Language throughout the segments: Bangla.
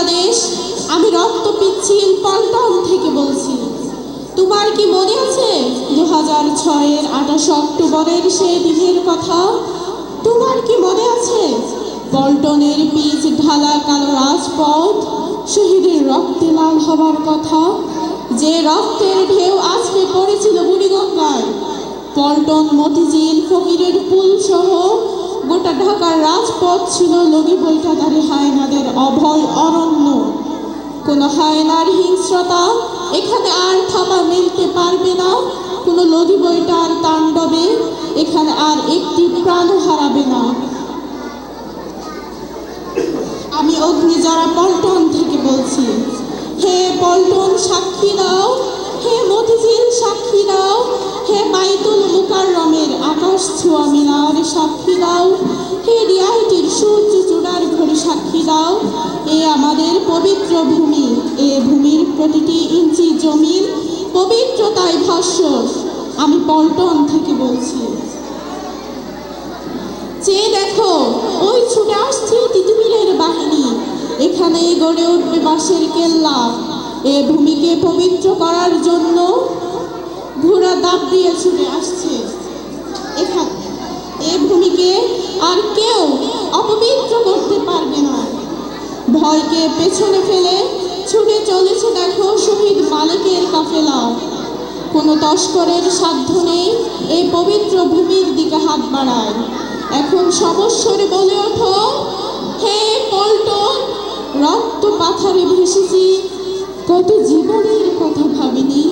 বাংলাদেশ, আমি রক্ত পিচ্ছিল পল্টন থেকে বলছি। তোমার কি মনে আছে দু হাজার ছয়ের আঠাশ অক্টোবরের সে দিনের কথা? তোমার কি মনে আছে, পল্টনের পিচ ঢালা কালো রাজপথ, শহীদের রক্তে লাল হবার কথা? যে রক্তের ঢেউ আজকে পড়েছিল বুড়িগঙ্গায়, পল্টন মতিঝিল, ফকিরের পুল সহ গোটা ঢাকার রাজপথ ছিল লগি বৈঠাদারে হায়নাদের অভয় অরণ্য কোনো হায়নার হিংস্রতা, এখানে আর থামা মেলতে পারবে না, কোনো লগি বইটার তাণ্ডবে, এখানে আর একটি প্রাণ হারাবে না। আমি অগ্নিজরা পল্টন থেকে বলছি, হে পল্টন সাক্ষী দাও, হে মতিঝিল সাক্ষী দাও, হে বাইতুল মুকাররমের আকাশ ছোঁয়া মিনার সাক্ষী আমাদের পবিত্র ভূমি, এ ভূমির প্রতিটি ইঞ্চি জমির পবিত্রতায় ভাস্বর আমি পল্টন থেকে বলছি। চেয়ে দেখো, ওই ছুটে আসছে তিতুমিরের বাহিনী। এখানে গড়ে উঠবে বাঁশের কেল্লা। এ ভূমিকে পবিত্র করার জন্য ঘোড়া দাপ দিয়ে ছুটে আসছে। এখানে, এ ভূমিকে আর কেউ অপবিত্র করতে পারবে না ভয়কে পেছনে ফেলে ছুটে চলেছে দেখো শহীদ মালিকের কাফেলা কোনো তস্করের সাধ্য নেই এই পবিত্র ভূমির দিকে হাত বাড়ায়। এখন সমস্যরে বলে ওঠো, হে পল্টন, রক্ত পাথারে ভেসেছি, কত জীবনের কথা ভাবিনি,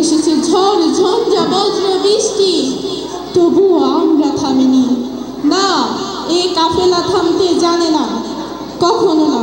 এসেছে ঝড়, ঝঞ্ঝা, বজ্র, বৃষ্টি, তবুও আমরা থামিনি। না, এ কাফেলা থামতে জানে না, কখনো না।